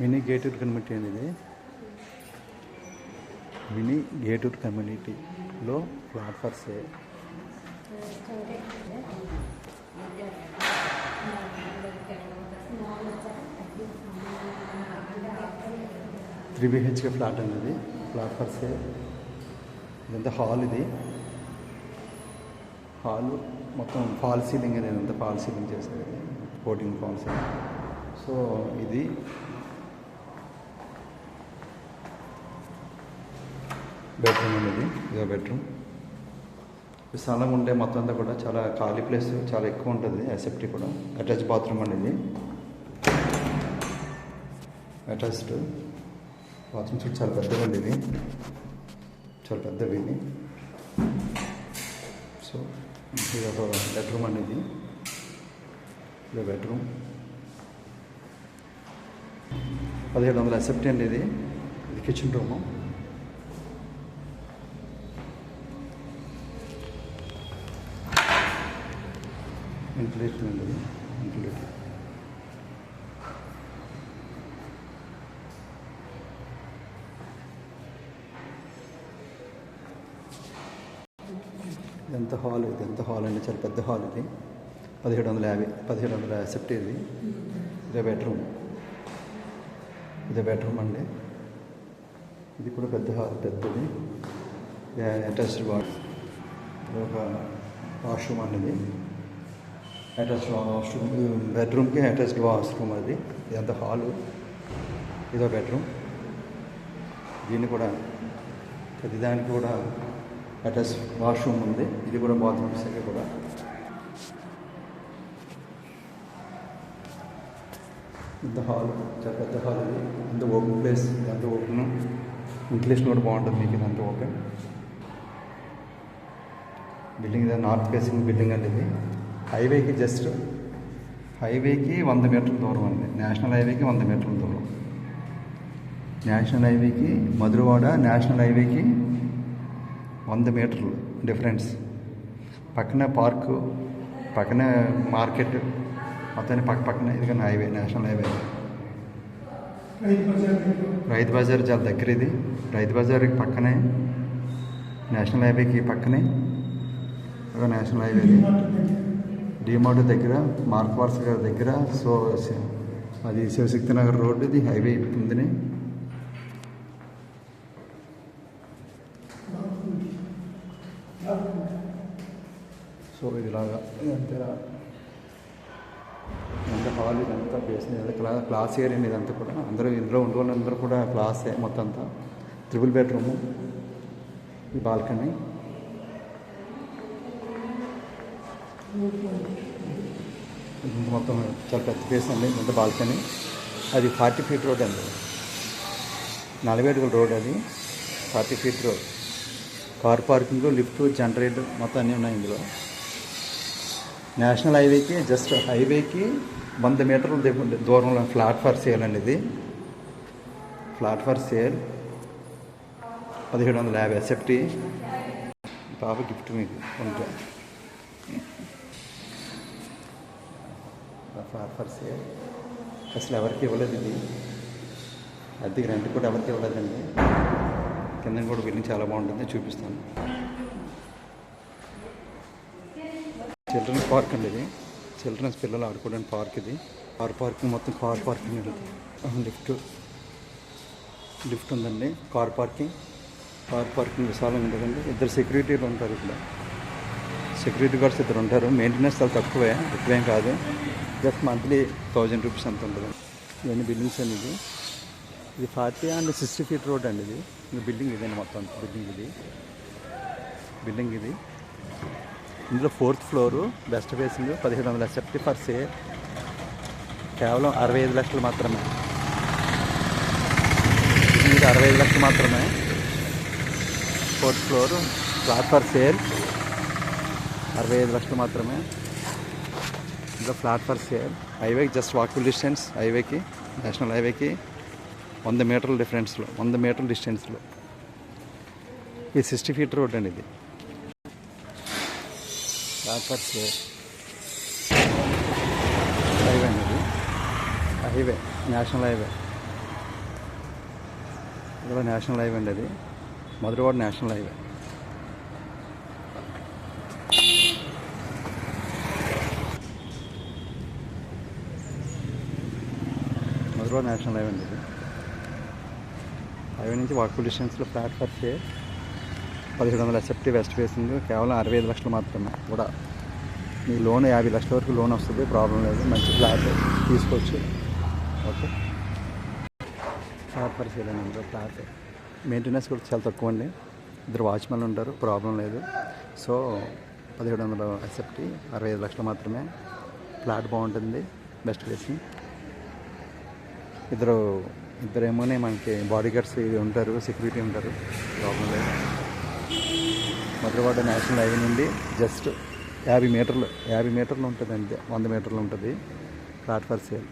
Mini gated community అనేది. Mini gated కమ్యూనిటీలో flat for sale three BHK flat అనేది. Flat for sale ఇదంతా hall ఇది. హాల్ మొత్తం ఫాల్ సీలింగ్ అనేది అంతా ఫాల్ సీలింగ్ చేసేది కోటింగ్ ఫాల్ సీలింగ్ సో ఇది బెడ్రూమ్ అనేది ఇదో బెడ్రూమ్ స్థలం ఉండే మొత్తం అంతా కూడా చాలా ఖాళీ ప్లేస్ చాలా ఎక్కువ ఉంటుంది ఎసెప్టీ కూడా. అటాచ్ బాత్రూమ్ అనేది అటాచ్డ్ బాత్రూమ్ చూసి చాలా పెద్దవి అండి ఇది. చాలా పెద్దవి ఇది. సో ఇది ఒక బెడ్రూమ్ అనేది ఇది. బెడ్రూమ్ పదిహేడు వందల ఎసెప్టీ అండి ఇది. ఇది కిచెన్ రూము వెంటిలేషన్ ఉండదు. వెంటిలేటర్ ఎంత హాల్ ఇది? ఎంత హాల్ అండి? చాలా పెద్ద హాల్ ఇది. పదిహేడు వందల యాభై పదిహేడు వందల సెఫ్టీ ఇది. ఇదే బెడ్రూమ్ ఇదే బెడ్రూమ్ అండి. ఇది కూడా పెద్ద హాల్ పెద్దది. అటాచ్డ్ వాష్ ఇది ఒక వాష్రూమ్ అనేది అటాచ్డ్ వాష్రూమ్ బెడ్రూమ్కి అటాచ్డ్ వాష్రూమ్ అది ఇదంతా హాలు ఇదో బెడ్రూమ్ దీన్ని కూడా ప్రతిదానికి కూడా అటాచ్ వాష్రూమ్ ఉంది ఇది కూడా బాత్రూమ్స్ అవి కూడా ఇంత హాల్ చాలా పెద్ద హాల్ ఇది ఇంత ఓపెన్ ప్లేస్ ఇదంత ఓపెన్ వెంటిలేషన్ కూడా బాగుంటుంది మీకు ఇదంతా ఓపెన్ బిల్డింగ్ ఇది నార్త్ ఫేసింగ్ బిల్డింగ్ అండి ఇది హైవేకి జస్ట్ హైవేకి వంద మీటర్ల దూరం అండి. నేషనల్ హైవేకి వంద మీటర్ల దూరం. నేషనల్ హైవేకి మధురవాడ నేషనల్ హైవేకి వంద మీటర్లు డిఫరెన్స్. పక్కన పార్కు పక్కన మార్కెట్ మొత్తాన్ని పక్క పక్కన ఇదిగా highway national highway. Rythu Bazar చాలా దగ్గర ఇది. రైతు బజార్కి పక్కనే నేషనల్ హైవేకి పక్కనే ఒక నేషనల్ హైవే డిమార్ట్ దగ్గర మార్క్ వార్స్ గారి దగ్గర. సో అది శివశక్తి నగర్ రోడ్డు ఇది హైవే ఉందని. సో ఇదిలాగా. ఇదంతా ఇదంతా హాల్ ఇదంతా బేస్ క్లా క్లాస్ ఏరియా ఇదంతా కూడా అందరూ ఇందులో ఉండే అందరూ కూడా క్లాసే మొత్తం అంతా. త్రిబుల్ బెడ్రూము ఈ బాల్కనీ ఇది మొత్తం చాలా పెద్ద ప్లేస్ అండి పెద్ద బాల్కనీ అది ఫార్టీ ఫీట్ రోడ్ అండి. నలభై అడుగుల రోడ్ అది. Forty feet road car parking lift generator మొత్తం అన్నీ ఉన్నాయి ఇందులో. నేషనల్ హైవేకి జస్ట్ హైవేకి వంద మీటర్ల దూరంలో ఫ్లాట్ ఫర్ సేల్ అండి ఇది. ఫ్లాట్ ఫర్ సేల్ పదిహేడు వందల యాభై సెఫ్టీ పాప గిఫ్ట్ మీకు ఉంటాయి ఫ్లాట్ అసలు ఎవరికి ఇవ్వలేదు ఇది. అద్దెకి రెంట్ కూడా ఎవరికి ఇవ్వలేదండి. కింద కూడా బిల్డింగ్ చాలా బాగుంటుంది చూపిస్తాను. చిల్డ్రన్స్ పార్క్ అండి ఇది. చిల్డ్రన్స్ పిల్లలు ఆడుకోవడానికి పార్క్ ఇది. కార్ పార్కింగ్ మొత్తం కార్ పార్కింగ్ లిఫ్ట్. లిఫ్ట్ ఉందండి. Car parking. కార్ పార్కింగ్ విశాలంగా ఉంటుందండి. ఇద్దరు సెక్యూరిటీలు ఉంటారు ఇక్కడ. సెక్యూరిటీ గార్డ్స్ ఇద్దరు ఉంటారు. మెయింటెనెన్స్ చాలా తక్కువే ఎక్కువేం కాదు. జస్ట్ మంత్లీ థౌజండ్ రూపీస్ అంత ఉంటుంది. ఇవన్నీ బిల్డింగ్స్ అండి ఇది ఇది forty and sixty feet road అండి ఇది. ఇది బిల్డింగ్ ఇదండి మొత్తం బిల్డింగ్ ఇది. బిల్డింగ్ ఇది. ఇందులో ఫోర్త్ ఫ్లోరు బెస్ట్ ఫేసింగ్ పదిహేడు వందల సెఫ్టీ పర్ సేల్ కేవలం అరవై ఐదు లక్షలు మాత్రమే. ఇది అరవై ఐదు లక్షలు మాత్రమే. Fourth floor flat for sale అరవై ఐదు లక్షలు మాత్రమే. ఇంకా ఫ్లాట్ ఫర్ సేల్. హైవేకి జస్ట్ వాకబుల్ డిస్టెన్స్ హైవేకి నేషనల్ హైవేకి వంద మీటర్ల డిఫరెన్స్లో వంద మీటర్ల డిస్టెన్స్లో ఇది సిక్స్టీ ఫీట్ రోడ్ అండి ఇది. Flat for sale. హైవే అండి ఇది. Highway national highway. ఇది నేషనల్ హైవే అండి అది. Madhurawada national highway. Madhurawada national highway అండి ఇది. హైవే నుంచి వాకబుల్ డిస్టెన్స్లో ఫ్లాట్ పర్సే పదిహేడు వందల ఎస్ఎఫ్టీ వెస్ట్ వేసింది కేవలం అరవై ఐదు లక్షలు మాత్రమే కూడా. మీ లోన్ యాభై లక్షల వరకు లోన్ వస్తుంది ప్రాబ్లం లేదు. మంచి ఫ్లాట్ తీసుకోవచ్చు. ఓకే. ఫ్లాట్ పరిశీలన ఫ్లాట్ మెయింటెనెన్స్ కూడా చాలా తక్కువ అండి. ఇద్దరు వాచ్మెన్ ఉంటారు ప్రాబ్లం లేదు. సో పదిహేడు వందల ఎస్ఎఫ్టీ అరవై ఐదు లక్షలు మాత్రమే. ఫ్లాట్ బాగుంటుంది బెస్ట్ ప్లేసింగ్ ఇద్దరు ఇద్దరేమోనే మనకి బాడీ గార్డ్స్ ఇది ఉంటారు సెక్యూరిటీ ఉంటారు. ప్రాబ్లం లేదు. మధురవాడ నేషనల్ హైవే నుండి జస్ట్ యాభై మీటర్లు యాభై మీటర్లు ఉంటుంది అంతే వంద మీటర్లు ఉంటుంది. Flat sale.